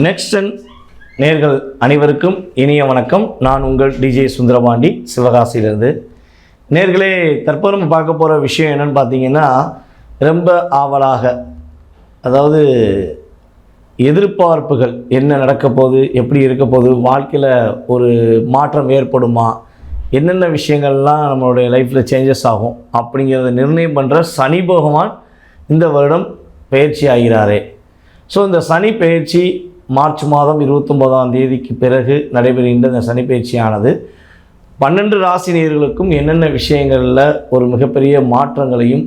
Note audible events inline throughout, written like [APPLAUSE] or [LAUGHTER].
Next நேர்கள் அனைவருக்கும் இனிய வணக்கம். நான் உங்கள் டிஜே சுந்தரபாண்டி சிவகாசியிலிருந்து. நேர்களே தற்போது நம்ம பார்க்க போகிற விஷயம் என்னன்னு பார்த்தீங்கன்னா ரொம்ப ஆவலாக அதாவது எதிர்பார்ப்புகள் என்ன நடக்க போகுது எப்படி இருக்க போகுது வாழ்க்கையில் ஒரு மாற்றம் ஏற்படுமா என்னென்ன விஷயங்கள்லாம் நம்மளுடைய லைஃப்பில் சேஞ்சஸ் ஆகும் அப்படிங்கிறத நிர்ணயம் பண்ணுற சனி பகவான் இந்த வருடம் பயிற்சி ஆகிறாரே. ஸோ இந்த சனி பயிற்சி மார்ச் மாதம் இருபத்தொம்போதாம் தேதிக்கு பிறகு நடைபெறுகின்ற இந்த சனிப்பயிற்சியானது. பன்னெண்டு ராசி நேர்களுக்கும் என்னென்ன விஷயங்களில் ஒரு மிகப்பெரிய மாற்றங்களையும்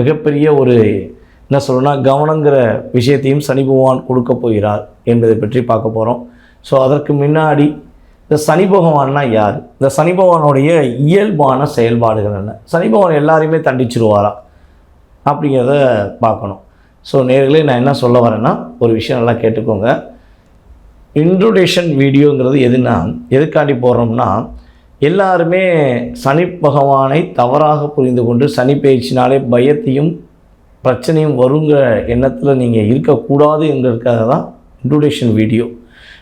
மிகப்பெரிய ஒரு என்ன சொல்லணும்னா கவனங்கிற விஷயத்தையும் சனி பகவான் கொடுக்க போகிறார் என்பதை பற்றி பார்க்க போகிறோம் ஸோ அதற்கு முன்னாடி இந்த சனி பகவான்னா யார்? இந்த சனி பகவானுடைய இயல்பான செயல்பாடுகள் என்ன? சனி பகவான் எல்லாரையுமே தண்டிச்சிருவாரா? அப்படிங்கிறத பார்க்கணும். ஸோ நேர்களே நான் என்ன சொல்ல வரேன்னா ஒரு விஷயம் நல்லா கேட்டுக்கோங்க. இன்ட்ரோடேஷன் வீடியோங்கிறது எதுனா எதுக்காண்டி போகிறோம்னா எல்லாருமே சனி பகவானை தவறாக புரிந்து கொண்டு சனி பயிற்சினாலே பயத்தையும் பிரச்சனையும் வருங்கிற எண்ணத்தில் நீங்கள் இருக்கக்கூடாது என்கிறதுக்காக தான் இன்ட்ரோடேஷன் வீடியோ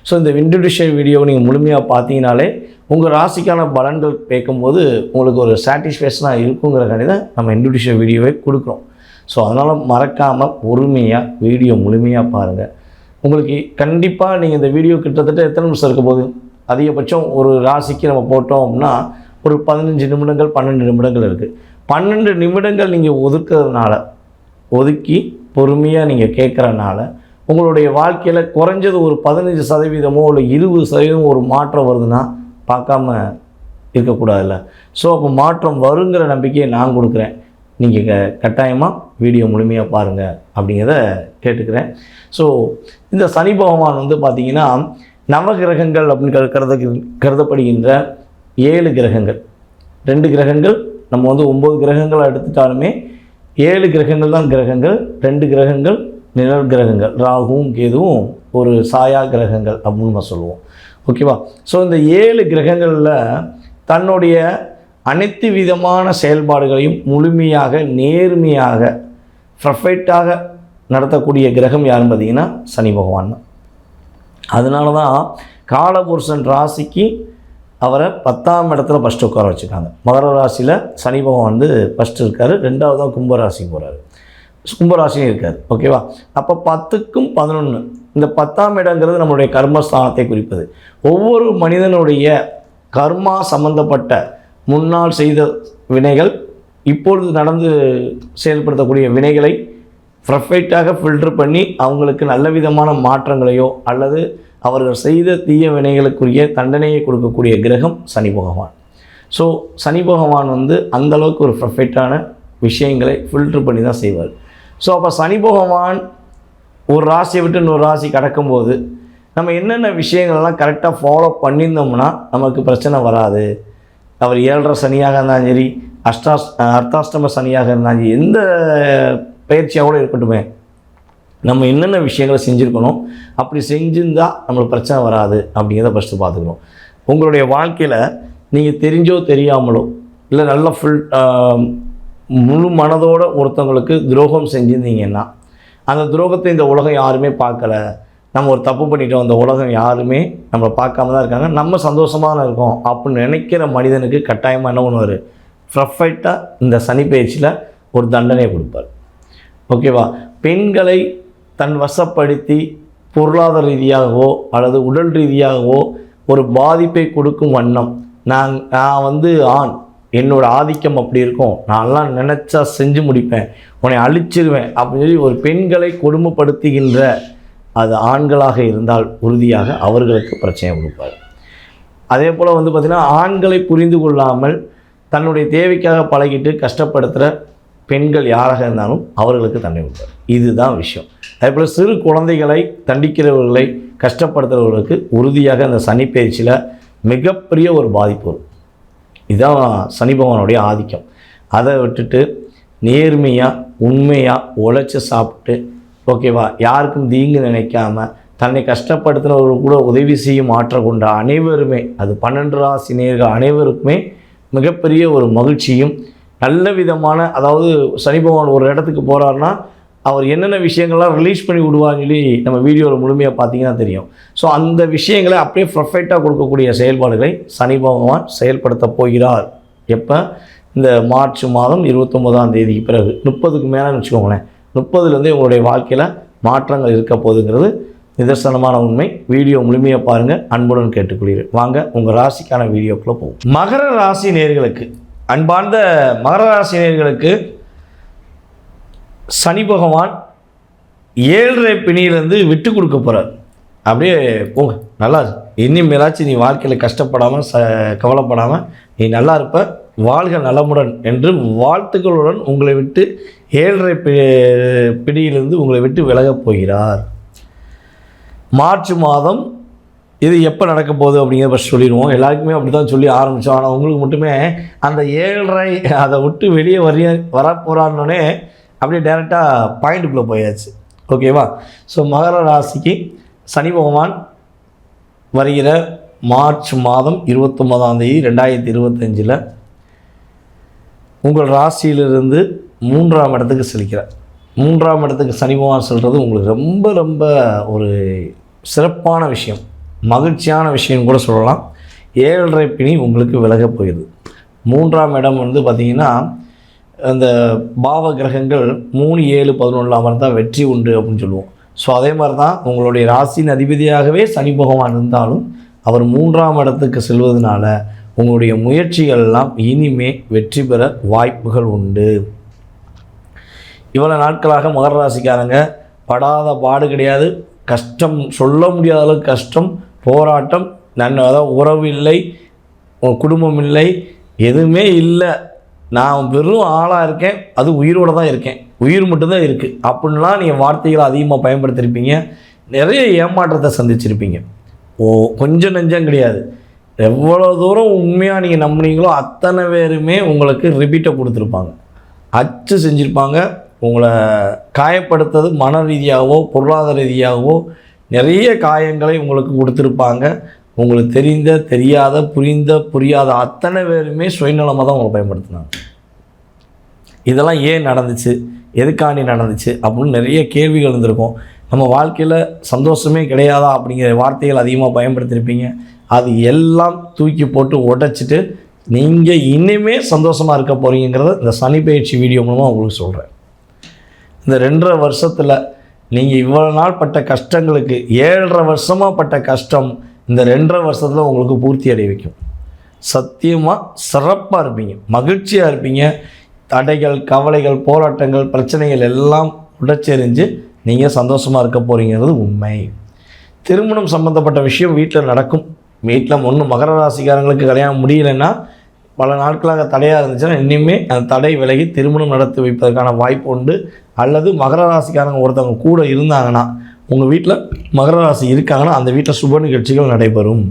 ஸோ இந்த இன்ட்ரோடேஷன் வீடியோவை நீங்கள் முழுமையாக பார்த்தீங்கனாலே உங்கள் ராசிக்கான பலன்கள் கேட்கும்போது உங்களுக்கு ஒரு சாட்டிஸ்ஃபேக்ஷனாக இருக்குங்கிறக்காண்டி தான் நம்ம இன்ட்ரோடேஷன் வீடியோவை கொடுக்குறோம். ஸோ அதனால் மறக்காமல் பொறுமையாக வீடியோ முழுமையாக பாருங்கள் உங்களுக்கு கண்டிப்பாக நீங்கள் இந்த வீடியோ கிட்டத்தட்ட எத்தனை நிமிஷம் இருக்க போகுது? அதிகபட்சம் ஒரு ராசிக்கு நம்ம போட்டோம் அப்படின்னா ஒரு பதினஞ்சு நிமிடங்கள் பன்னெண்டு நிமிடங்கள் இருக்குது பன்னெண்டு நிமிடங்கள் நீங்கள் ஒதுக்கிறதுனால ஒதுக்கி பொறுமையாக நீங்கள் கேட்குறனால உங்களுடைய வாழ்க்கையில் குறைஞ்சது ஒரு பதினஞ்சு சதவீதமோ இல்லை இருபது சதவீதமோ ஒரு மாற்றம் வருதுன்னா பார்க்காம இருக்கக்கூடாதுல்ல. ஸோ அப்போ மாற்றம் வருங்கிற நம்பிக்கையை நான் கொடுக்குறேன். நீங்கள் க கட்டாயமாக வீடியோ முழுமையாக பாருங்கள் அப்படிங்கிறத கேட்டுக்கிறேன். ஸோ இந்த சனி பகவான் வந்து பார்த்திங்கன்னா நவகிரகங்கள் அப்படின்னு கரு- கருத கருதப்படுகின்ற ஏழு கிரகங்கள். ரெண்டு கிரகங்கள் நம்ம வந்து ஒம்பது கிரகங்களை எடுத்துட்டாலுமே ஏழு கிரகங்கள் தான் கிரகங்கள் ரெண்டு கிரகங்கள் நிழல் கிரகங்கள். ராகுவும் கேதுவும் ஒரு சாயா கிரகங்கள் அப்படின்னு நம்ம சொல்லுவோம். ஓகேவா ஸோ இந்த ஏழு கிரகங்களில் தன்னுடைய அனைத்து விதமான செயல்பாடுகளையும் முழுமையாக நேர்மையாக பர்ஃபெக்டாக நடத்தக்கூடிய கிரகம் யாருன்னு பார்த்தீங்கன்னா சனி பகவான் தான். அதனால தான் காலபுருஷன் ராசிக்கு அவரை பத்தாம் இடத்துல ஃபஸ்ட்டு உட்கார வச்சுருக்காங்க. மகர ராசியில் சனி பகவான் வந்து ஃபஸ்ட்டு இருக்கார் ரெண்டாவது தான் கும்பராசிக்கு போகிறாரு கும்பராசியும் இருக்கார் ஓகேவா அப்போ பத்துக்கும் பதினொன்று இந்த பத்தாம் இடங்கிறது நம்மளுடைய கர்மஸ்தானத்தை குறிப்பது. ஒவ்வொரு மனிதனுடைய கர்மா சம்மந்தப்பட்ட முன்னால் செய்த வினைகள் இப்பொழுது நடந்து செயல்படுத்தக்கூடிய வினைகளை பர்ஃபெக்டாக ஃபில்டர் பண்ணி அவங்களுக்கு நல்ல விதமான மாற்றங்களையோ அல்லது அவர்கள் செய்த தீய வினைகளுக்குரிய தண்டனையை கொடுக்கக்கூடிய கிரகம் சனி பகவான். ஸோ சனி பகவான் வந்து அந்த அளவுக்கு ஒரு ப்ரஃபெக்டான விஷயங்களை ஃபில்டர் பண்ணி தான் செய்வார். ஸோ அப்போ சனி பகவான் ஒரு ராசியை விட்டு இன்னொரு ராசி கடக்கும்போது நம்ம என்னென்ன விஷயங்கள்லாம் கரெக்டாக ஃபாலோ பண்ணியிருந்தோம்னா நமக்கு பிரச்சனை வராது. அவர் ஏழரை சனியாக இருந்தாலும் சரி அஷ்டாஸ் அர்த்தாஷ்டம சனியாக இருந்தாலும் சரி எந்த பயிற்சியாக கூட இருக்கட்டுமே. நம்ம என்னென்ன விஷயங்களை செஞ்சுருக்கணும் அப்படி செஞ்சிருந்தால் நம்மளுக்கு பிரச்சனை வராது அப்படிங்கிறத ஃபஸ்ட்டு பார்த்துக்கணும். உங்களுடைய வாழ்க்கையில் நீங்கள் தெரிஞ்சோ தெரியாமலோ இல்லை நல்ல ஃபுல் முழு மனதோடு ஒருத்தவங்களுக்கு துரோகம் செஞ்சுருந்தீங்கன்னா அந்த துரோகத்தை இந்த உலகம் யாருமே பார்க்கல நம்ம ஒரு தப்பு பண்ணிட்டோம் அந்த உலகம் யாருமே நம்மளை பார்க்காம தான் இருக்காங்க. நம்ம சந்தோஷமாக தான் இருக்கோம். அப்படின்னு நினைக்கிற மனிதனுக்கு கட்டாயமாக என்ன பண்ணுவார்? பர்ஃபெக்டாக இந்த சனி பயிற்சியில் ஒரு தண்டனையை கொடுப்பார். ஓகேவா பெண்களை தன் வசப்படுத்தி பொருளாதார ரீதியாகவோ அல்லது உடல் ரீதியாகவோ ஒரு பாதிப்பை கொடுக்கும் வண்ணம். நான் நான் வந்து ஆண். என்னோடய ஆதிக்கம் அப்படி இருக்கும். நான்லாம் நினச்சா செஞ்சு முடிப்பேன். உன்னை அழிச்சிருவேன். அப்படின்னு சொல்லி ஒரு பெண்களை கொடுமைப்படுத்துகின்ற அது ஆண்களாக இருந்தால் உறுதியாக அவர்களுக்கு பிரச்சனை கொடுப்பார் அதே போல் வந்து பார்த்திங்கன்னா ஆண்களை புரிந்து கொள்ளாமல் தன்னுடைய தேவைக்காக பழகிட்டு கஷ்டப்படுத்துகிற பெண்கள் யாராக இருந்தாலும் அவர்களுக்கு தண்டனை கொடுப்பார் இதுதான் விஷயம். அதே போல் சிறு குழந்தைகளை தண்டிக்கிறவர்களை கஷ்டப்படுத்துகிறவர்களுக்கு உறுதியாக அந்த சனி பயிற்சியில் மிகப்பெரிய ஒரு பாதிப்பு வரும். இதுதான் சனி பகவானுடைய ஆதிக்கம். அதை விட்டுட்டு நேர்மையாக உண்மையாக உழைச்சி சாப்பிட்டு ஓகேவா? யாருக்கும் தீங்கு நினைக்காம தன்னை கஷ்டப்படுத்தினவர்கள் கூட உதவி செய்யும் ஆற்றல் கொண்ட அனைவருமே அது பன்னெண்டு ராசி நேர்கள் அனைவருக்குமே மிகப்பெரிய ஒரு மகிழ்ச்சியும் நல்ல விதமான அதாவது சனி பகவான் ஒரு இடத்துக்கு போகிறாருன்னா அவர் என்னென்ன விஷயங்கள்லாம் ரிலீஸ் பண்ணி விடுவான்னு சொல்லி நம்ம வீடியோவில் முழுமையாக பார்த்தீங்கன்னா தெரியும். ஸோ அந்த விஷயங்களை அப்படியே பர்ஃபெக்டாக கொடுக்கக்கூடிய செயல்பாடுகளை சனி பகவான் செயல்படுத்த போகிறார். எப்போ? இந்த மார்ச் மாதம் இருபத்தொம்போதாம் தேதிக்கு பிறகு. முப்பதுக்கு மேலேன்னு வச்சுக்கோங்களேன். முப்பதுலேருந்தே உங்களுடைய வாழ்க்கையில் மாற்றங்கள் இருக்க போதுங்கிறது நிதர்சனமான உண்மை. வீடியோ முழுமையாக பாருங்கள் அன்புடன் கேட்டுக்கொள்கிறேன். வாங்க உங்கள் ராசிக்கான வீடியோக்குள்ளே போவோம். மகர ராசி நேர்களுக்கு அன்பார்ந்த மகர ராசி நேர்களுக்கு சனி பகவான் ஏழரை பிணியிலேருந்து விட்டு கொடுக்க போகிறார் அப்படியே போங்க நல்லா இரு. இனிமேலாச்சும் நீ வாழ்க்கையில் கஷ்டப்படாமல் ச கவலைப்படாமல் நீ நல்லா இருப்ப. வாழ்க நலமுடன் என்று வாழ்த்துக்களுடன் உங்களை விட்டு ஏழரை பி பிடியிலிருந்து உங்களை விட்டு விலகப் போகிறார். மார்ச் மாதம் இது எப்போ நடக்க போகுது அப்படிங்கிற ஃபஸ்ட் சொல்லிடுவோம். எல்லாருக்குமே அப்படி தான் சொல்லி ஆரம்பித்தோம் ஆனால் உங்களுக்கு மட்டுமே அந்த ஏழரை அதை விட்டு வெளியே வரைய வரப்போகிறான்னொடனே அப்படியே டேரெக்டாக பாயிண்ட்டுக்குள்ளே போயாச்சு. ஓகேவா ஸோ மகர ராசிக்கு சனி பகவான் வருகிற மார்ச் மாதம் இருபத்தொம்போதாம் தேதி ரெண்டாயிரத்தி இருபத்தஞ்சில் உங்கள் ராசியிலிருந்து மூன்றாம் இடத்துக்கு செலுக்கிறார் மூன்றாம் இடத்துக்கு சனி பகவான் சொல்கிறது உங்களுக்கு ரொம்ப ரொம்ப ஒரு சிறப்பான விஷயம். மகிழ்ச்சியான விஷயம் கூட சொல்லலாம். ஏழரை பிணி உங்களுக்கு விலகப் போயிடுது. மூன்றாம் இடம் வந்து பார்த்திங்கன்னா அந்த பாவ கிரகங்கள் மூணு ஏழு பதினொன்றாம் தான் வெற்றி உண்டு அப்படின்னு சொல்லுவோம். ஸோ அதே மாதிரி தான் உங்களுடைய ராசியின் அதிபதியாகவே சனி பகவான் இருந்தாலும் அவர் மூன்றாம் இடத்துக்கு செல்வதனால உங்களுடைய முயற்சிகள் எல்லாம் இனிமே வெற்றி பெற வாய்ப்புகள் உண்டு. இவ்வளோ நாட்களாக மகர ராசிக்காரங்க படாத பாடு கிடையாது. கஷ்டம் சொல்ல முடியாத அளவுக்கு கஷ்டம் போராட்டம் நன் அதாவது உறவு இல்லை குடும்பம் இல்லை எதுவுமே இல்லை. நான் வெறும் ஆளாக இருக்கேன் அது உயிரோடு தான் இருக்கேன். உயிர் மட்டும்தான் இருக்குது அப்படின்லாம் நீங்கள் வார்த்தைகளை அதிகமாக பயன்படுத்தியிருப்பீங்க நிறைய ஏமாற்றத்தை சந்திச்சிருப்பீங்க. ஓ கொஞ்சம் நெஞ்சம் கிடையாது. எவ்வளோ தூரம் உண்மையாக நீங்கள் நம்புனீங்களோ அத்தனை பேருமே உங்களுக்கு ரிப்பீட்டை கொடுத்துருப்பாங்க. அச்சு செஞ்சுருப்பாங்க. உங்களை காயப்படுத்தது மன ரீதியாகவோ பொருளாதார ரீதியாகவோ நிறைய காயங்களை உங்களுக்கு கொடுத்துருப்பாங்க. உங்களுக்கு தெரிந்த தெரியாத புரிந்த புரியாத அத்தனை பேருமே சுயநலமாக தான் உங்களை பயன்படுத்தினாங்க. இதெல்லாம் ஏன் நடந்துச்சு? எதுக்காண்டி நடந்துச்சு? அப்படின்னு நிறைய கேள்விகள் இருந்திருக்கும். நம்ம வாழ்க்கையில் சந்தோஷமே கிடையாதா அப்படிங்கிற வார்த்தைகள் அதிகமாக பயன்படுத்தியிருப்பீங்க. அது எல்லாம் தூக்கி போட்டு உடைச்சிட்டு நீங்கள் இனிமே சந்தோஷமாக இருக்க போகிறீங்கிறத இந்த சனி பயிற்சி வீடியோ மூலமாக உங்களுக்கு சொல்கிறேன் இந்த ரெண்டரை வருஷத்தில் நீங்கள் இவ்வளோ நாள் பட்ட கஷ்டங்களுக்கு ஏழரை வருஷமாக பட்ட கஷ்டம் இந்த ரெண்டரை வருஷத்தில் உங்களுக்கு பூர்த்தி அடைய வைக்கும். சத்தியமாக சிறப்பாக இருப்பீங்க மகிழ்ச்சியாக இருப்பீங்க. தடைகள் கவலைகள் போராட்டங்கள் பிரச்சனைகள் எல்லாம் உடச்செறிஞ்சு நீங்கள் சந்தோஷமாக இருக்க போகிறீங்கிறது உண்மை. திருமணம் சம்மந்தப்பட்ட விஷயம் வீட்டில் நடக்கும். வீட்டில் ஒன்று மகர ராசிக்காரங்களுக்கு கல்யாணம் முடியலைன்னா பல நாட்களாக தடையாக இருந்துச்சுன்னா இனிமேல் அந்த தடை விலகி திருமணம் நடத்தி வைப்பதற்கான வாய்ப்பு உண்டு. அல்லது மகர ராசிக்காரங்க ஒருத்தவங்க கூட இருந்தாங்கன்னா உங்கள் வீட்டில் மகர ராசி இருக்காங்கன்னா அந்த வீட்டில் சுப நிகழ்ச்சிகள் நடைபெறும்.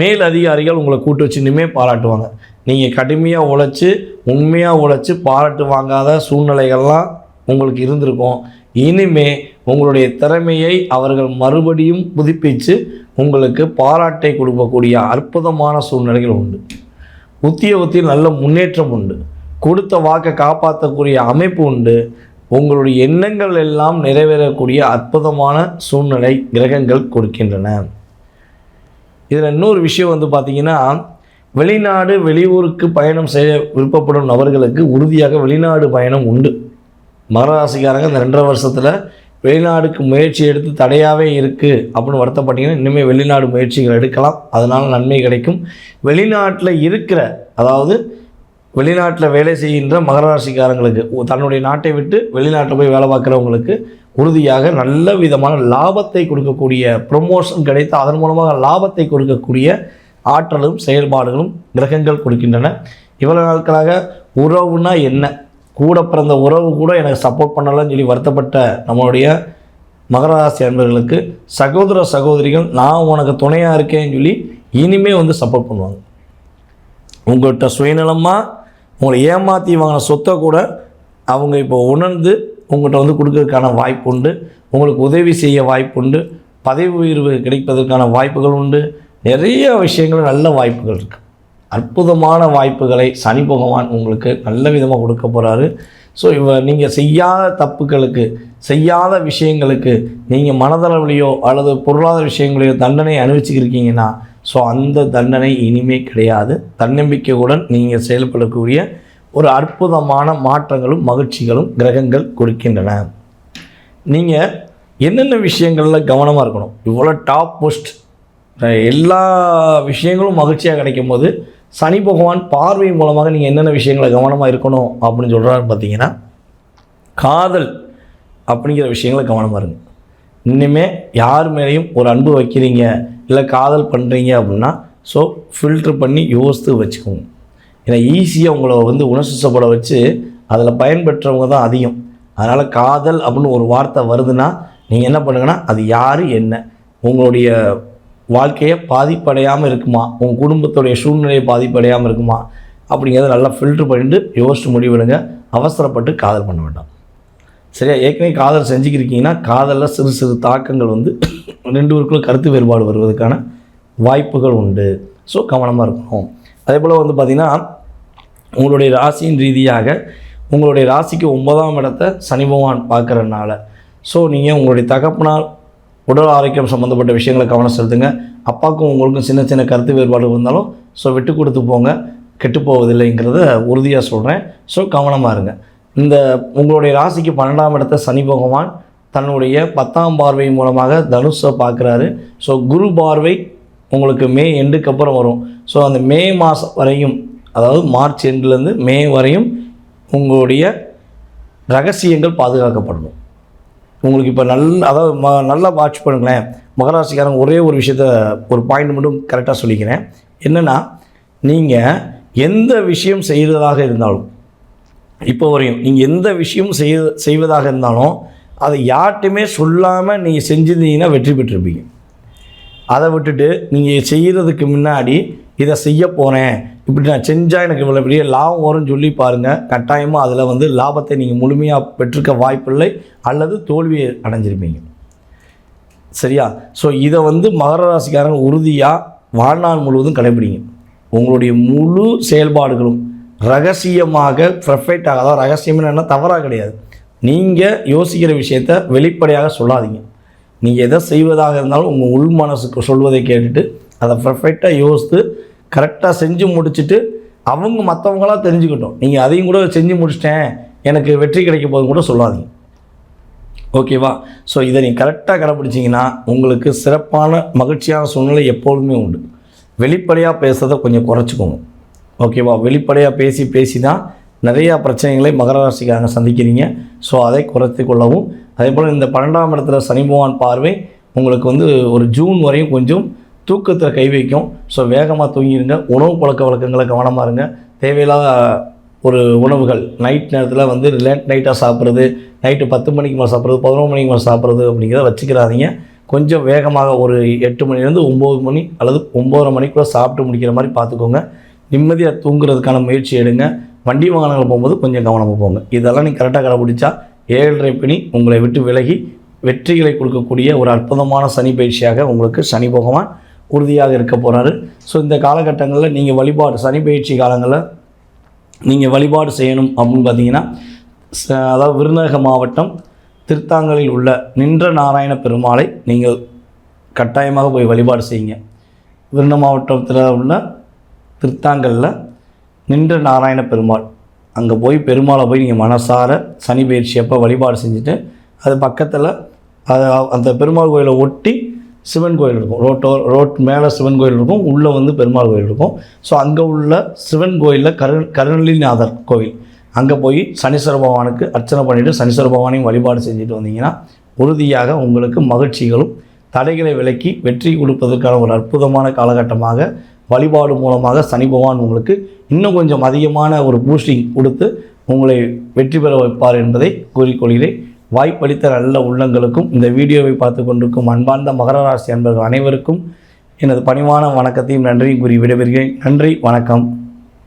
மேல் அதிகாரிகள் உங்களை கூட்டு வச்சு இனிமேல் பாராட்டுவாங்க. நீங்கள் கடுமையாக உழைச்சி உண்மையாக உழைச்சி பாராட்டு வாங்காத சூழ்நிலைகள்லாம் உங்களுக்கு இருந்திருக்கும். இனிமே உங்களுடைய திறமையை அவர்கள் மறுபடியும் புதுப்பித்து உங்களுக்கு பாராட்டை கொடுக்கக்கூடிய அற்புதமான சூழ்நிலைகள் உண்டு. உத்தியோகத்தில் நல்ல முன்னேற்றம் உண்டு. கொடுத்த வாக்கை காப்பாற்றக்கூடிய அமைப்பு உண்டு. உங்களுடைய எண்ணங்கள் எல்லாம் நிறைவேறக்கூடிய அற்புதமான சூழ்நிலை கிரகங்கள் கொடுக்கின்றன. இதில் இன்னொரு விஷயம் வந்து பார்த்திங்கன்னா வெளிநாடு வெளியூருக்கு பயணம் செய்ய விருப்பப்படும் நபர்களுக்கு உறுதியாக வெளிநாடு பயணம் உண்டு. மகராசிக்காரங்க இந்த ரெண்டரை வருஷத்தில் வெளிநாடுக்கு முயற்சி எடுத்து தடையாகவே இருக்குது அப்படின்னு வருத்தப்பட்டீங்கன்னா இனிமேல் வெளிநாடு முயற்சிகள் எடுக்கலாம். அதனால் நன்மை கிடைக்கும். வெளிநாட்டில் இருக்கிற அதாவது வெளிநாட்டில் வேலை செய்கின்ற மகராசிக்காரங்களுக்கு ராசிக்காரங்களுக்கு தன்னுடைய நாட்டை விட்டு வெளிநாட்டில் போய் வேலை பார்க்குறவங்களுக்கு உறுதியாக நல்ல விதமான லாபத்தை கொடுக்கக்கூடிய ப்ரொமோஷன் கிடைத்து அதன் மூலமாக லாபத்தை கொடுக்கக்கூடிய ஆற்றலும் செயல்பாடுகளும் கிரகங்கள் கொடுக்கின்றன. இவ்வளவு நாட்களாக உறவுனா என்ன? கூட பிறந்த உறவு கூட எனக்கு சப்போர்ட் பண்ணலன்னு சொல்லி வருத்தப்பட்ட நம்மளுடைய மகராசி அன்பர்களுக்கு சகோதர சகோதரிகள் நான் உனக்கு துணையாக இருக்கேன்னு சொல்லி இனிமே வந்து சப்போர்ட் பண்ணுவாங்க. உங்கள்கிட்ட சுயநலமாக உங்களை ஏமாற்றி வாங்கின சொத்தை கூட அவங்க இப்போ உணர்ந்து உங்கள்கிட்ட வந்து கொடுக்கறதுக்கான வாய்ப்பு உண்டு. உங்களுக்கு உதவி செய்ய வாய்ப்பு உண்டு. பதவி உயர்வு கிடைப்பதற்கான வாய்ப்புகள் உண்டு. நிறைய விஷயங்கள் நல்ல வாய்ப்புகள் இருக்குது அற்புதமான வாய்ப்புகளை சனி பகவான் உங்களுக்கு நல்ல விதமாக கொடுக்க போகிறாரு ஸோ இவ நீங்கள் செய்யாத தப்புகளுக்கு செய்யாத விஷயங்களுக்கு நீங்கள் மனதளவுலையோ அல்லது பொருளாதார விஷயங்களையோ தண்டனை அனுபவிச்சுக்கிருக்கீங்கன்னா ஸோ அந்த தண்டனை இனிமே கிடையாது. தன்னம்பிக்கையுடன் நீங்கள் செயல்படக்கூடிய ஒரு அற்புதமான மாற்றங்களும் மகிழ்ச்சிகளும் கிரகங்கள் கொடுக்கின்றன. நீங்கள் என்னென்ன விஷயங்களில் கவனமாக இருக்கணும்? இவ்வளோ டாப் போஸ்ட் எல்லா விஷயங்களும் மகிழ்ச்சியாக கிடைக்கும் போது சனி பகவான் பார்வை மூலமாக நீங்கள் என்னென்ன விஷயங்களை கவனமாக இருக்கணும் அப்படின்னு சொல்கிறாரு பார்த்தீங்கன்னா காதல் அப்படிங்கிற விஷயங்களை கவனமாக இருங்க. இன்னுமே யார் மேலேயும் ஒரு அன்பு வைக்கிறீங்க இல்லை காதல் பண்ணுறீங்க அப்படின்னா ஸோ ஃபில்ட்ரு பண்ணி யோசித்து வச்சுக்கோங்க. ஏன்னா ஈஸியாக உங்களை வந்து உணர்ச்சிசப்பட வச்சு அதில் பயன்பெற்றவங்க தான் அதிகம். அதனால் காதல் அப்படின்னு ஒரு வார்த்தை வருதுன்னா நீங்கள் என்ன பண்ணுங்கன்னா அது யார் என்ன? உங்களுடைய வாழ்க்கையை பாதிப்படையாமல் இருக்குமா? உங்கள் குடும்பத்துடைய சூழ்நிலையை பாதிப்படையாமல் இருக்குமா? அப்படிங்கிறத நல்லா ஃபில்ட்ரு பண்ணிட்டு யோசிச்சு முடிவெடுங்க அவசரப்பட்டு காதல் பண்ண வேண்டாம். சரியா? ஏற்கனவே காதல் செஞ்சுக்கிருக்கீங்கன்னா காதலில் சிறு சிறு தாக்கங்கள் வந்து [COUGHS] ரெண்டு பேருக்குள்ள கருத்து வேறுபாடு வருவதற்கான வாய்ப்புகள் உண்டு. ஸோ கவனமாக இருக்கணும். அதே போல் வந்து பார்த்திங்கன்னா உங்களுடைய ராசியின் ரீதியாக உங்களுடைய ராசிக்கு ஒன்பதாம் இடத்த சனி பகவான் பார்க்குறதுனால. ஸோ நீங்கள் உங்களுடைய தகப்பனால் உடல் ஆரோக்கியம் சம்மந்தப்பட்ட விஷயங்களை கவனம் செலுத்துங்க. அப்பாவுக்கும் உங்களுக்கும் சின்ன சின்ன கருத்து வேறுபாடு இருந்தாலும் ஸோ விட்டு கொடுத்து போங்க. கெட்டு போவதில்லைங்கிறத உறுதியாக சொல்கிறேன் ஸோ கவனமாக இருங்க. இந்த உங்களுடைய ராசிக்கு பன்னெண்டாம் இடத்த சனி பகவான் தன்னுடைய பத்தாம் பார்வை மூலமாக தனுஷை பார்க்குறாரு. ஸோ குரு பார்வை உங்களுக்கு மே எண்டுக்கு அப்புறம் வரும். ஸோ அந்த மே மாதம் வரையும் அதாவது மார்ச் எண்டுலேருந்து மே வரையும் உங்களுடைய ரகசியங்கள் பாதுகாக்கப்படணும். உங்களுக்கு இப்போ நல் அதாவது ம நல்லா வாட்ச் பண்ணுங்களேன். மகராசிக்காரங்க ஒரே ஒரு விஷயத்த ஒரு பாயிண்ட் மட்டும் கரெக்டாக சொல்லிக்கிறேன். என்னென்னா நீங்கள் எந்த விஷயம் செய்கிறதாக இருந்தாலும் இப்போ வரையும் நீங்கள் எந்த விஷயம் செய்ய செய்வதாக இருந்தாலும் அதை யார்கிட்டையுமே சொல்லாமல் நீங்கள் செஞ்சிருந்தீங்கன்னா வெற்றி பெற்றிருப்பீங்க. அதை விட்டுட்டு நீங்கள் செய்கிறதுக்கு முன்னாடி இதை செய்ய போகிறேன் இப்படி நான் செஞ்சால் எனக்கு இவ்வளோ பெரிய லாபம் வரும்னு சொல்லி பாருங்கள் கட்டாயமாக அதில் வந்து லாபத்தை நீங்கள் முழுமையாக பெற்றிருக்க வாய்ப்பில்லை. அல்லது தோல்வியை அடைஞ்சிருப்பீங்க. சரியா? ஸோ இதை வந்து மகர ராசிக்காரங்க உறுதியாக வாழ்நாள் முழுவதும் கடைபிடிங்க. உங்களுடைய முழு செயல்பாடுகளும் ரகசியமாக பர்ஃபெக்டாக அதாவது ரகசியம் என்ன தவறாக கிடையாது. நீங்கள் யோசிக்கிற விஷயத்த வெளிப்படையாக சொல்லாதீங்க. நீங்கள் எதை செய்வதாக இருந்தாலும் உங்கள் உள் மனசுக்கு சொல்வதை கேட்டுட்டு அதை பர்ஃபெக்டாக யோசித்து கரெக்டாக செஞ்சு முடிச்சுட்டு அவங்க மற்றவங்களாம் தெரிஞ்சுக்கிட்டோம். நீங்கள் அதையும் கூட செஞ்சு முடிச்சிட்டேன் எனக்கு வெற்றி கிடைக்க போதும் கூட சொல்லாதீங்க. ஓகேவா ஸோ இதை நீங்கள் கரெக்டாக கடைப்பிடிச்சிங்கன்னா உங்களுக்கு சிறப்பான மகிழ்ச்சியான சூழ்நிலை எப்பொழுதுமே உண்டு. வெளிப்படையாக பேசுகிறத கொஞ்சம் குறைச்சிக்கோங்க. ஓகேவா வெளிப்படையாக பேசி பேசி தான் நிறையா பிரச்சனைகளை மகர சந்திக்கிறீங்க. ஸோ அதை குறைத்து கொள்ளவும். அதே போல் இந்த பன்னெண்டாம் இடத்துல சனி பகவான் பார்வை உங்களுக்கு வந்து ஒரு ஜூன் வரையும் கொஞ்சம் தூக்கத்தில் கை வைக்கும். ஸோ வேகமாக தூங்கிடுங்க உணவு பழக்க வழக்கங்களை கவனமாக இருங்க. தேவையில்லாத ஒரு உணவுகள். நைட் நேரத்தில் வந்து லேட் நைட்டாக சாப்பிட்றது. நைட்டு பத்து மணிக்கு மேலே சாப்பிட்றது பதினொன்று மணிக்கு மேலே சாப்பிட்றது அப்படிங்கிறத வச்சுக்கிறாதீங்க கொஞ்சம் வேகமாக ஒரு எட்டு மணிலேருந்து ஒம்பது மணி அல்லது ஒம்போதரை மணிக்குள்ளே சாப்பிட்டு முடிக்கிற மாதிரி பார்த்துக்கோங்க. நிம்மதியாக தூங்குறதுக்கான முயற்சி எடுங்க. வண்டி வாகனங்கள் போகும்போது கொஞ்சம் கவனமாக போங்க. இதெல்லாம் நீங்கள் கரெக்டாக கடைப்பிடிச்சா ஏழரை பிணி உங்களை விட்டு விலகி வெற்றிகளை கொடுக்கக்கூடிய ஒரு அற்புதமான சனி பயிற்சியாக உங்களுக்கு சனி பகவான் உறுதியாக இருக்க போகிறாரு ஸோ இந்த காலகட்டங்களில் நீங்கள் வழிபாடு சனி பயிற்சி காலங்களில் நீங்கள் வழிபாடு செய்யணும் அப்படின்னு பார்த்தீங்கன்னா ச- அதாவது விருதுநகர் மாவட்டம் திருத்தாங்கலில் உள்ள நின்ற நாராயண பெருமாளை நீங்கள் கட்டாயமாக போய் வழிபாடு செய்யுங்க. விருந்த மாவட்டத்தில் உள்ள திருத்தாங்கலில் நின்ற நாராயண பெருமாள் அங்கே போய் பெருமாளை போய் நீங்கள் மனசார சனி பயிற்சி அப்போ வழிபாடு செஞ்சுட்டு அது பக்கத்தில் அது அந்த பெருமாள் கோயிலை ஒட்டி சிவன் கோயில் இருக்கும். ரோட்டோ ரோட் மேலே சிவன் கோயில் இருக்கும் உள்ளே வந்து பெருமாள் கோயில் இருக்கும். ஸோ அங்கே உள்ள சிவன் கோயிலில் கரு கருணலிநாதர் கோயில். அங்கே போய் சனீஸ்வர பகவானுக்கு அர்ச்சனை பண்ணிவிட்டு சனீஸ்வர பகவானையும் வழிபாடு செஞ்சுட்டு வந்தீங்கன்னா உறுதியாக உங்களுக்கு மகிழ்ச்சிகளும் தடைகளை விலக்கி வெற்றி கொடுப்பதற்கான ஒரு அற்புதமான காலகட்டமாக வழிபாடு மூலமாக சனி பகவான் உங்களுக்கு இன்னும் கொஞ்சம் அதிகமான ஒரு பூஸ்டிங் கொடுத்து உங்களை வெற்றி பெற வைப்பார் என்பதை கூறிக்கொள்கிறேன். வாய்ப்பளித்த நல்ல உள்ளங்களுக்கும் இந்த வீடியோவை பார்த்து கொண்டிருக்கும் அன்பார்ந்த மகர ராசி அன்பர்கள் அனைவருக்கும் எனது பணிவான வணக்கத்தையும் நன்றியும் கூறி விடைபெறுகிறேன். நன்றி வணக்கம்.